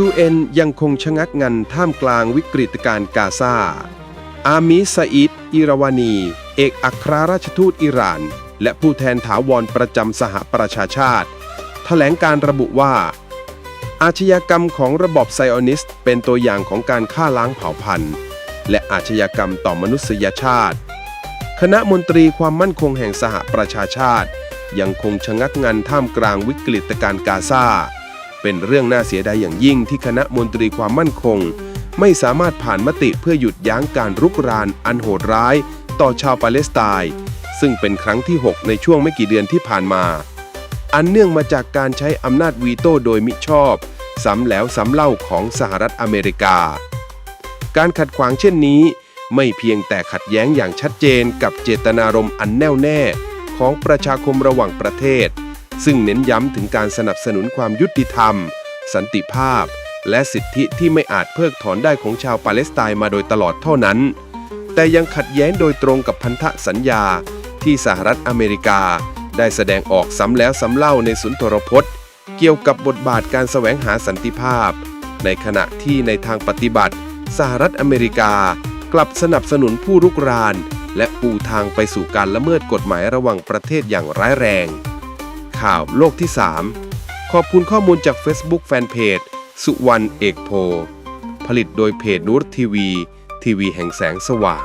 UN ยังคงชะงักงันท่ามกลางวิกฤตการณ์กาซา อามิสาอิดอิรวานี เอกอัครราชทูตอิหร่าน และผู้แทนถาวรประจำสหประชาชาติ แถลงการระบุว่า อาชญากรรมของระบอบไซออนิสต์เป็นตัวอย่างของการฆ่าล้างเผ่าพันธุ์ และอาชญากรรมต่อมนุษยชาติ คณะมนตรีความมั่นคงแห่งสหประชาชาติ ยังคงชะงักงันท่ามกลางวิกฤตการณ์กาซา เป็นเรื่องน่าเสียดายอย่างยิ่งที่คณะมนตรีความมั่นคง ไม่สามารถผ่านมติเพื่อหยุดยั้งการรุกรานอันโหดร้าย ต่อชาวปาเลสไตน์ซึ่งเป็นครั้งที่ 6 ในช่วงไม่กี่เดือนที่ผ่านมา อันเนื่องมาจากการใช้อำนาจวีโต้โดยมิชอบ ซ้ำแล้วซ้ำเล่าของสหรัฐอเมริกา การขัดขวางเช่นนี้ ไม่เพียงแต่ขัดแย้งอย่างชัดเจนกับเจตนารมณ์อันแน่วแน่ของประชาคมระหว่างประเทศ ซึ่งเน้นย้ำถึงการสนับสนุนความยุติธรรม สันติภาพ และสิทธิที่ไม่อาจเพิกถอนได้ของชาวปาเลสไตน์มาโดยตลอดเท่านั้น แต่ยังขัดแย้งโดยตรงกับพันธสัญญา ที่สหรัฐอเมริกา ได้แสดงออกซ้ำแล้วซ้ำเล่าในสุนทรพจน์ เกี่ยวกับบทบาทการแสวงหาสันติภาพ ในขณะที่ในทางปฏิบัติ สหรัฐอเมริกากลับสนับสนุนผู้รุกราน และปูทางไปสู่การละเมิดกฎหมายระหว่างประเทศอย่างร้ายแรง ข่าวโลกที่ 3 ขอบคุณข้อมูลจาก Facebook Fanpage สุวรรณเอกโพ ผลิตโดยเพจนูตทีวี ทีวีแห่งแสงสว่าง